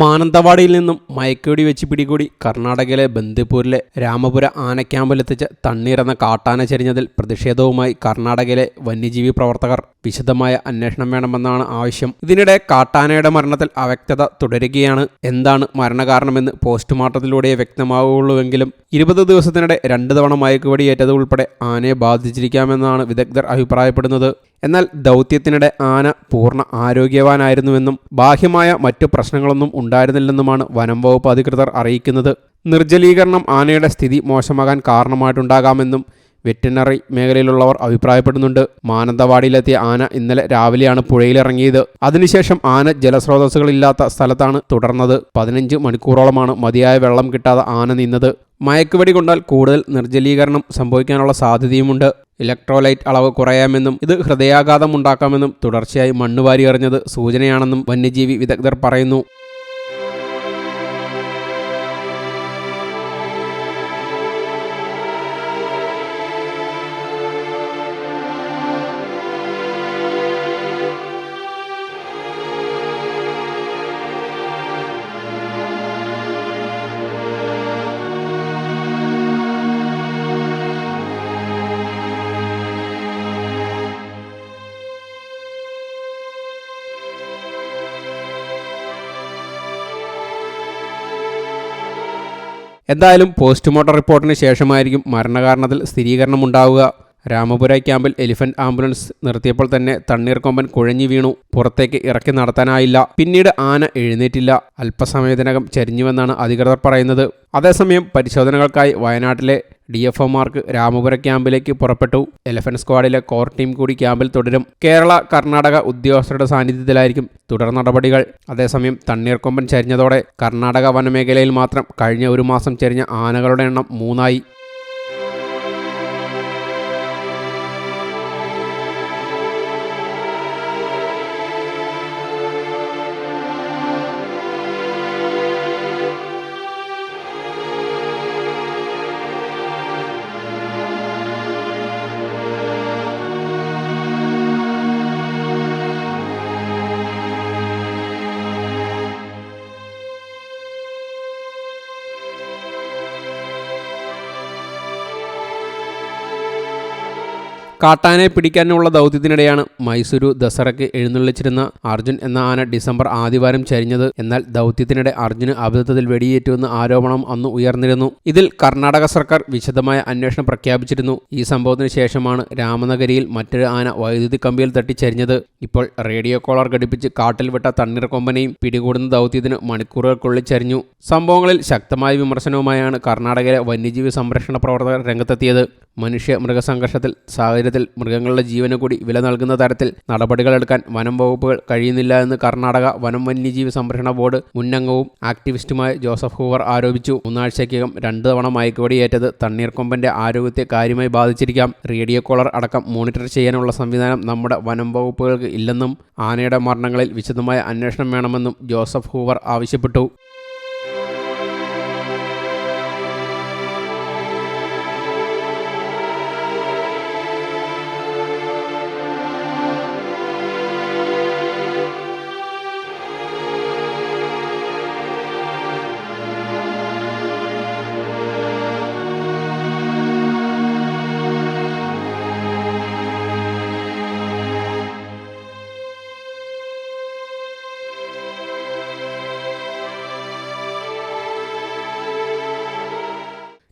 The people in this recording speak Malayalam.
മാനന്തവാടിയിൽ നിന്നും മയക്കോടി വെച്ച് പിടികൂടി കർണാടകയിലെ ബന്ദിപ്പൂരിലെ രാമപുര ആനക്യാമ്പിലെത്തിച്ച് തണ്ണീരെന്ന കാട്ടാന ചരിഞ്ഞതിൽ പ്രതിഷേധവുമായി കർണാടകയിലെ വന്യജീവി പ്രവർത്തകർ വിശദമായ അന്വേഷണം വേണമെന്നാണ് ആവശ്യം. ഇതിനിടെ കാട്ടാനയുടെ മരണത്തിൽ അവ്യക്തത തുടരുകയാണ്. എന്താണ് മരണകാരണമെന്ന് പോസ്റ്റ്മോർട്ടത്തിലൂടെ വ്യക്തമാവുകയുള്ളൂവെങ്കിലും ഇരുപത് ദിവസത്തിനിടെ രണ്ട് തവണ മയക്കുവെടിയേറ്റത് ഉൾപ്പെടെ ആനയെ ബാധിച്ചിരിക്കാമെന്നാണ് വിദഗ്ധർ അഭിപ്രായപ്പെടുന്നത്. എന്നാൽ ദൗത്യത്തിനിടെ ആന പൂർണ ആരോഗ്യവാനായിരുന്നുവെന്നും ബാഹ്യമായ മറ്റു പ്രശ്നങ്ങളൊന്നും ഉണ്ടായിരുന്നില്ലെന്നുമാണ് വനം വകുപ്പ് അധികൃതർ അറിയിക്കുന്നത്. നിർജലീകരണം ആനയുടെ സ്ഥിതി മോശമാകാൻ കാരണമായിട്ടുണ്ടാകാമെന്നും വെറ്റിനറി മേഖലയിലുള്ളവർ അഭിപ്രായപ്പെടുന്നുണ്ട്. മാനന്തവാടിയിലെത്തിയ ആന ഇന്നലെ രാവിലെയാണ് പുഴയിലിറങ്ങിയത്. അതിനുശേഷം ആന ജലസ്രോതസ്സുകളില്ലാത്ത സ്ഥലത്താണ് തുടർന്നത്. പതിനഞ്ച് മണിക്കൂറോളമാണ് മതിയായ വെള്ളം കിട്ടാതെ ആന നിന്നത്. മയക്കുവെടി കൊണ്ടാൽ കൂടുതൽ നിർജലീകരണം സംഭവിക്കാനുള്ള സാധ്യതയുമുണ്ട്. ഇലക്ട്രോലൈറ്റ് അളവ് കുറയാമെന്നും ഇത് ഹൃദയാഘാതം ഉണ്ടാക്കാമെന്നും തുടർച്ചയായി മണ്ണുവാരി എറിഞ്ഞത് സൂചനയാണെന്നും വന്യജീവി വിദഗ്ധർ പറയുന്നു. എന്തായാലും പോസ്റ്റ്മോർട്ടം റിപ്പോർട്ടിന് ശേഷമായിരിക്കും മരണകാരണത്തിൽ സ്ഥിരീകരണം ഉണ്ടാവുക രാമപുര ക്യാമ്പിൽ എലിഫന്റ് ആംബുലൻസ് നിർത്തിയപ്പോൾ തന്നെ തണ്ണീർക്കൊമ്പൻ കുഴഞ്ഞു വീണു. പുറത്തേക്ക് ഇറക്കി നടത്താനായില്ല. പിന്നീട് ആന എഴുന്നേറ്റില്ല. അല്പസമയത്തിനകം ചരിഞ്ഞുവെന്നാണ് അധികൃതർ പറയുന്നത്. അതേസമയം പരിശോധനകൾക്കായി വയനാട്ടിലെ ഡി എഫ് ഒമാർക്ക് രാമപുര ക്യാമ്പിലേക്ക് പുറപ്പെട്ടു. എലഫന്റ് സ്ക്വാഡിലെ കോർ ടീം കൂടി ക്യാമ്പിൽ തുടരും. കേരള കർണാടക ഉദ്യോഗസ്ഥരുടെ സാന്നിധ്യത്തിലായിരിക്കും തുടർ നടപടികൾ. അതേസമയം തണ്ണീർക്കൊമ്പൻ ചരിഞ്ഞതോടെ കർണാടക വനമേഖലയിൽ മാത്രം കഴിഞ്ഞ ഒരു മാസം ചരിഞ്ഞ ആനകളുടെ എണ്ണം മൂന്നായി. കാട്ടാനയെ പിടിക്കാനുള്ള ദൗത്യത്തിനിടെയാണ് മൈസൂരു ദസറയ്ക്ക് എഴുന്നള്ളിച്ചിരുന്ന അർജുൻ എന്ന ആന ഡിസംബർ ആദ്യവാരം ചരിഞ്ഞത്. എന്നാൽ ദൗത്യത്തിനിടെ അർജുന് അബദ്ധത്തിൽ വെടിയേറ്റുവെന്ന ആരോപണം അന്ന് ഉയർന്നിരുന്നു. ഇതിൽ കർണാടക സർക്കാർ വിശദമായ അന്വേഷണം പ്രഖ്യാപിച്ചിരുന്നു. ഈ സംഭവത്തിന് ശേഷമാണ് രാമനഗരിയിൽ മറ്റൊരു ആന വൈദ്യുതി കമ്പിയിൽ തട്ടി ചരിഞ്ഞത് ഇപ്പോൾ റേഡിയോ കോളർ ഘടിപ്പിച്ച് കാട്ടിൽ വിട്ട തണ്ണീർക്കൊമ്പനെയും പിടികൂടുന്ന ദൗത്യത്തിന് മണിക്കൂറുകൾക്കുള്ളിൽ ചരിഞ്ഞു. സംഭവങ്ങളിൽ ശക്തമായ വിമർശനവുമായാണ് കർണാടകയിലെ വന്യജീവി സംരക്ഷണ പ്രവർത്തകർ രംഗത്തെത്തിയത്. മനുഷ്യ മൃഗസംഘർഷത്തിൽ സാഹചര്യത്തിൽ മൃഗങ്ങളുടെ ജീവന് കൂടി വില നൽകുന്ന തരത്തിൽ നടപടികളെടുക്കാൻ വനം വകുപ്പുകൾ കഴിയുന്നില്ല എന്ന് കർണാടക വനം വന്യജീവി സംരക്ഷണ ബോർഡ് മുന്നംഗവും ആക്ടിവിസ്റ്റുമായ ജോസഫ് ഹൂവർ ആരോപിച്ചു. മൂന്നാഴ്ചയ്ക്കകം രണ്ടു തവണ മയക്കുവടിയേറ്റത് തണ്ണീർക്കൊമ്പന്റെ ആരോഗ്യത്തെ കാര്യമായി ബാധിച്ചിരിക്കാം. റേഡിയോ കോളർ അടക്കം മോണിറ്റർ ചെയ്യാനുള്ള സംവിധാനം നമ്മുടെ വനം വകുപ്പുകൾക്ക് ഇല്ലെന്നും ആനയുടെ മരണങ്ങളിൽ വിശദമായ അന്വേഷണം വേണമെന്നും ജോസഫ് ഹൂവർ ആവശ്യപ്പെട്ടു.